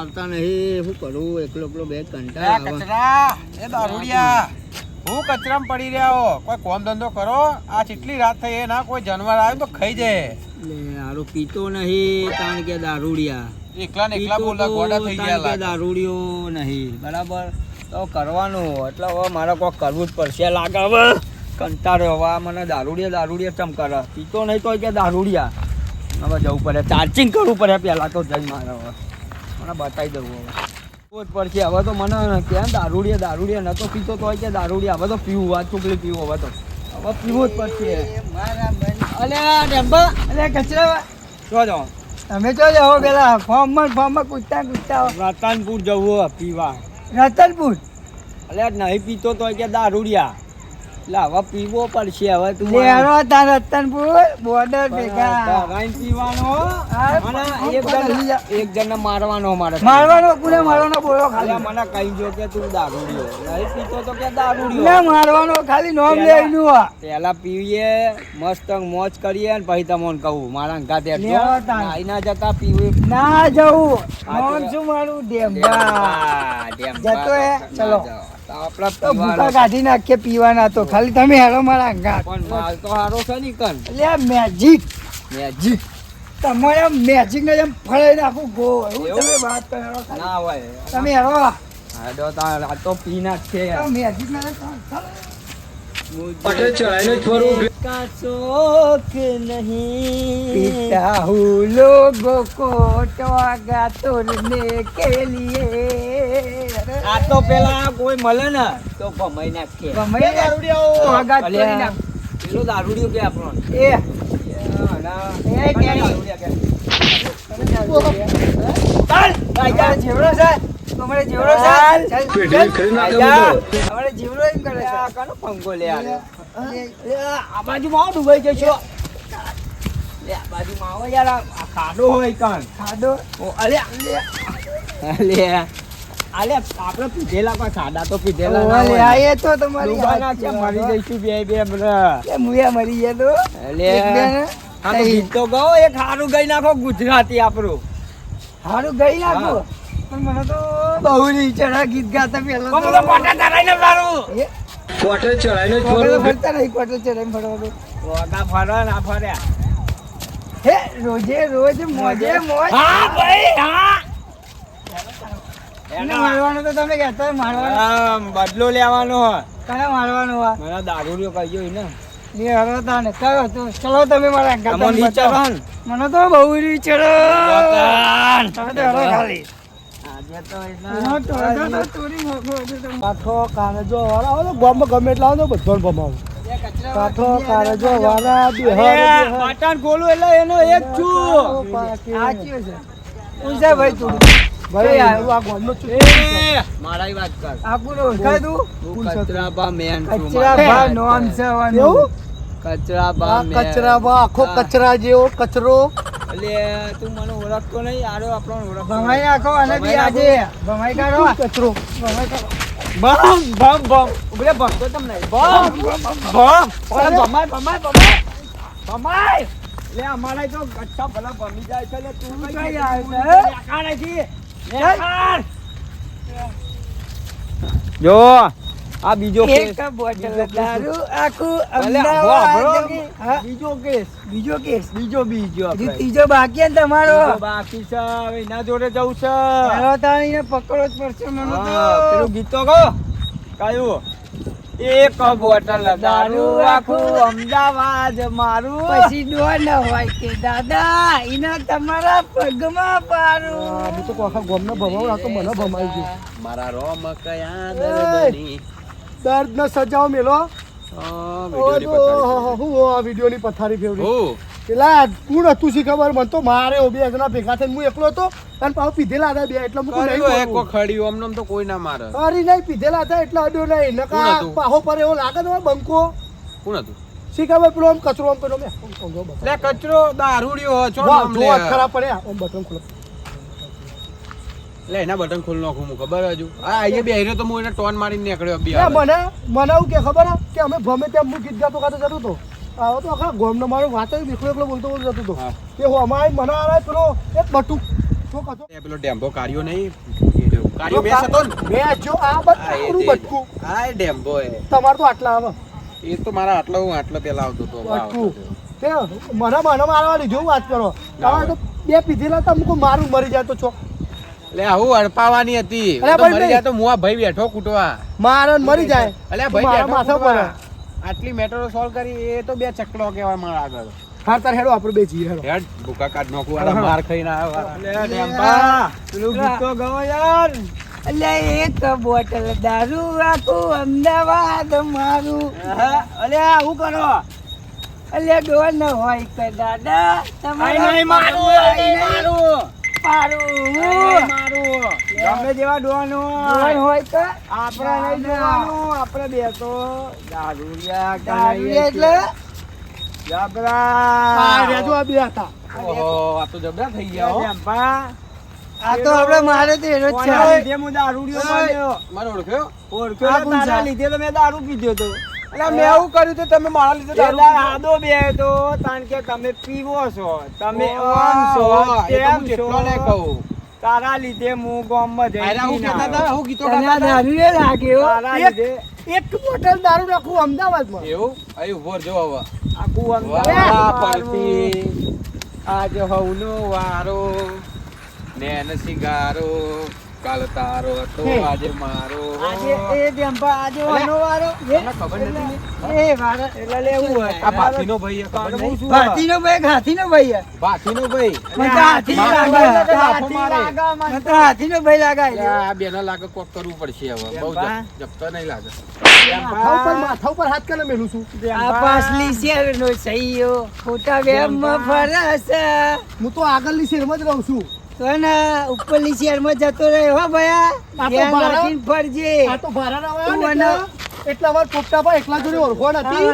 આવતા નહીં શું કરું? એકલો એકલો બે આવે. કચરા એ દારૂડિયા હું કચરામ પડી રહ્યા. હો કોઈ કોમ ધંધો કરો? આ કેટલી રાત થઈ એના ના કોઈ જાનવર આવે તો ખાઈ જાય હારું પીતો નહીં કારણ કે દારૂડિયા. એકલા ને એકલા બોલા ગોડા થઈ ગયા દારૂડિયો નહીં બરાબર? તો કરવાનું એટલે હવે મારે કોઈ કરવું જ પડશે. લાગે હવે કંટાળ્યો હવે મને દારૂડિયા દારૂડિયા ચમ કરે? પીતો નહીં તો કે દારૂડિયા. હવે જવું પડે. ચાર્જિંગ કરવું પડે પહેલાં તો જઈ મારે હવે. મને બતાવી દઉં હવે. જ પડશે હવે તો મને ક્યાં દારૂડિયા દારૂડિયા નતો પીતો તો કે દારૂડિયા. હવે તો પીવું વાત ચોકલી પીવું હવે તો. હવે પીવું જ પડશે. અલે ડેમ્બા અલે કચરા. જો જાઓ. તમે જો જાઓ પેલા ફોર્મમાં ફોર્મમાં કૂદતા કૂદતા રતનપુર જવું પીવા. રતનપુર? અલે નહીં પીતો તો કે દારૂડિયા. હવે પીવો પડશે હવે તું લેરો તા રતનપુર બોર્ડર ભેગા. રાઈન પીવાનો અને એક જણ એક જણને મારવાનો મારે મારવાનો કુને? મારવાનો બોલો ખાલી. મને કહી જો કે તું દારૂડિયો. નહીં પીતો તો કે દારૂડિયો. ના મારવાનો ખાલી નોમ પેલા- લેવાનું આ પહેલા પીવીએ મસ્ત મોજ કરીએ ને પછી તમને કહું. મારા ઘાતે નાઈ. ના જતા પીવું. ના જવું. હા, શું મારું? ડેમ્બા જતો હે? ચલો. જાઓ. તો આપણા તો ભૂકા પીવાનો કાઢી નાખીએ પીવાના તો ખાલી તમે હેરો મારા અંગાત પણ માલ તો હારો છે ની કન એટલે આ મેજિક મેજી તમારે આમ મેજિક ને જેમ ફળાઈ નાખું ગો એવું એવું? તમે વાત કરો ખાલી. ના હોય તમે હેરો હા તો તાર આ તો પીના જ છે યાર. મેજિક ને પટેલ ચડાઈને થોડું का शौक नहीं पीता हूँ लोगों को टवागा तोड़ने के लिए આ તો પેલા કોઈ મળે ને તો ભમાઈ નાખે ભમાઈ દારૂડિયો તોડી કરી નાખ. પેલો દારૂડિયો કે આપણો? એ. એ તમારે જીવડો છે. તમારે જીવડો છે? કરી. તમારે જીવડો એમ કરે છે. કાનો પંખો લે આ એ, આ બાજુમાં આવો ડૂબાઈ જશો. લે, આ બાજુમાં આવો યાર. આ આ ખાડો હોય કાન ખાધો ઓ, અલે. અલે. અલે આપણે પીધેલા પણ સાડા તો પીધેલા ના ઓલે, હોય. આ એ તો તમારી ડૂબાના છે મરી જઈશું બે બે બધા કે મુયા મરી ગયા તો. એટલે એક બે ને? આ તો ગીત તો ગાઓ એક હારું ગઈ નાખો ગુજરાતી આપણું. હારું ગઈ નાખો. પણ મને તો બહુ નીચેડા ચડા ગીત ગાતા પેલા તો. મને પાટા ધરાઈને મારું કોટે ચડાઈને કોકડે ફરતા નહીં કોટે ચડાઈને ફરવાનું. વગા ફરવા ના ફર્યા. હે રોજે રોજ મોજે મોજ. હા ભાઈ હા. મારવાનો તો તમે કહેતા મારવાનો. બદલો લેવાનો હોય. કને મારવાનો હોય? મને દારૂડિયો કહ્યો ને કયો તો ચલો તમે મારા. મને તો બહુ તમે હેરો ખાલી. કાઠો કારજો વાળા હોય ગમે એટલા હોય ને બધાને ભમાવો. કાઠો કારજો વાળા બિહાર પાટણ ખોલું એટલે એનો એક છું. ભાઈ તું ભાઈ એ આ ગામનો એ, મારાય વાત કર. આ ઓળખાય તું? કચરાબા મેન છું કચરા નોમ છે એવું કચરાબા મેન. કચરામાં આખો કચરા જેવો કચરો. એટલે તું મને ઓળખતો નહીં આરો આપણો ઓળખતો ભમાઈ નાખો અને બી આજે. ભમાઈ કાઢો. કચરો? ભમાઈ કાઢો. બમ બમ બમ ઉભરે ભમતો તમને. બમ બમ ઓલા ભમાય ભમાય ભમાય ભમાય લે અમારે તો ગચ્છા ભલા ભમી જાય છે. લે તું કઈ આવે છે? નેકાળે છી. જો આ બીજો કેસ. દારૂ આખું અમદાવાદ બીજો કેસ. બીજો કેસ. બીજો બીજો ત્રીજો બાકી ને તમારો? બાકી છે. હવે એના જોડે જવું છે. પકડો જ પડશે મને પેલું ગીત કહો. કયું. એક બોટલ દારૂ આખું અમદાવાદ મારું. પછી ડોન હોય કે દાદા એના તમારા પગમાં પારું. હું તો આખા ગોમનો ભમાવો આ તો મને ભમાઈ ગયો. મારા રોમ કયા દર્દની. દર્દ ન સજાઓ મેલો. ઓ તો હું આ વિડીયોની પથારી ફેવરી પેલા કોણ હતું શી ખબર? મને તો મારે બે જણા ભેગા થઈને હું એકલો હતો અને પાછું પીધેલા હતા બે એટલે હું નહીં બોલું. ખડ્યું અમને તો કોઈ ના મારે. અરે નહીં પીધેલા હતા એટલે અડ્યો નહીં. નકા પાહો પર એવો લાગે તો બંકો. કોણ હતું? શી ખબર પેલો આમ કચરો આમ પેલો મેં કચરો દારૂડિયો છો ખરાબ પડ્યા આમ બટન ખોલો. લે એના બટન ખોલ નાખું હું ખબર હજુ? આ અહીંયા બે તો હું એને ટોન મારીને નીકળ્યો બી મને મને એવું કે ખબર? કે અમે ભમે તેમ હું ગીત ગાતો ગાતો જતો હતો. આવો તો આખા ગોમનો મારો વાત જ એકલો એકલો બોલતો બોલતો જતો હતો. કે હું અમારે મને આરાય પેલો એક બટુક શું એ પેલો ડેમ્બો કાર્યો નહીં? કાર્યો મેચ હતો ને? જો આ બટકું બટકું. હા, ડેમ્બો એ. તમાર તો આટલા આવે. એ તો મારા આટલો હું આટલો પેલા આવતો હતો. તે મને મને મારવા લીધું વાત કરો. તમારે તો બે પીધેલા તમે કોઈ મારું મરી જાય તો છો. એટલે આવું અડપાવાની હતી. તો મરી જાય તો મુઆ ભાઈ બેઠો કૂટવા. મારે મરી જાય. અલ્યા ભાઈ બેઠો માથા. પર. આટલી મેટરો સોલ્વ કરી એ તો બે ચકડો કહેવાય મારા આગળ. હાર તાર હેડો આપણે બે જઈએ હેડો. હેડ ભૂકા કાઢ નાખું વાળા માર ખાઈને આવ્યા લે, ડેમ્પા, પેલું ગીતો તો ગાઓ યાર. અલે એક બોટલ દારૂ રાખો અમદાવાદ મારું. અલે અલ્યા હું કરો? એટલે ડોન હોય કે દાદા તમારે નહીં મારું, નહીં મારું. મારું મારું. ગમે જેવા ડોન ડોન હોય કે આપણે નહીં જોવાનું. આપણે બે તો દારૂડિયા દારૂ એટલે? જબરા. આ રેજો આ બે હતા. ઓહો આ તો જબરા થઈ ગયા હો. ડેમ્પા. આ તો આપણે મારે તો એનો છે. લીધે હું દારૂડિયો ઓળખ્યો? ઓળખ્યો તારા લીધે તો મેં દારૂ પીધો તો. એટલે મેં એવું કર્યું તો તમે મારા લીધે દારૂ આદો બે તો કારણ કે તમે પીવો છો. તમે છો છો. ને કહું. તારા લીધે હું ગામમાં જઈને આયરા હું કહેતા હતા, હું ગીતો ગાતા દારૂ એ લાગ્યો તારા એક- લીધે એક બોટલ દારૂ રાખું અમદાવાદમાં. એવું? અહીં ઊભો જો હવે. આખું અમદાવાદ પરથી આજ હવનો વારો ને સિંગારો કાલ તારો હતો આજે મારો આજે એ ડેમ્પા આજે આનો વારો. એ ખબર નથી એ વારો એટલે લેવું હોય. આ ભાતીનો ભાઈ નહીં? ભાઈ હાથીનો ભાઈ ભાતીનો ભાઈ? મને હાથી લાગે. લાગે હાથી લાગે. મને તો હાથીનો ભાઈ લાગે આ બેના લાગે કોક કરવું પડશે હવે બહુ જંપા. જપતો નહીં લાગે. માથા ઉપર માથા ઉપર હાથ કરે મેલું છું? આ પાછલી શેરનો સહીયો ખોટા વેમ ફરસ હું તો આગળની શેરમાં જ રહું છું. તો ને ઉપરની શેરમાં જતો રહ્યો હો ભયા. ફરજે. આ તો ના હોય ને પોપટા પર એકલા જોડે ઓળખોણ હતી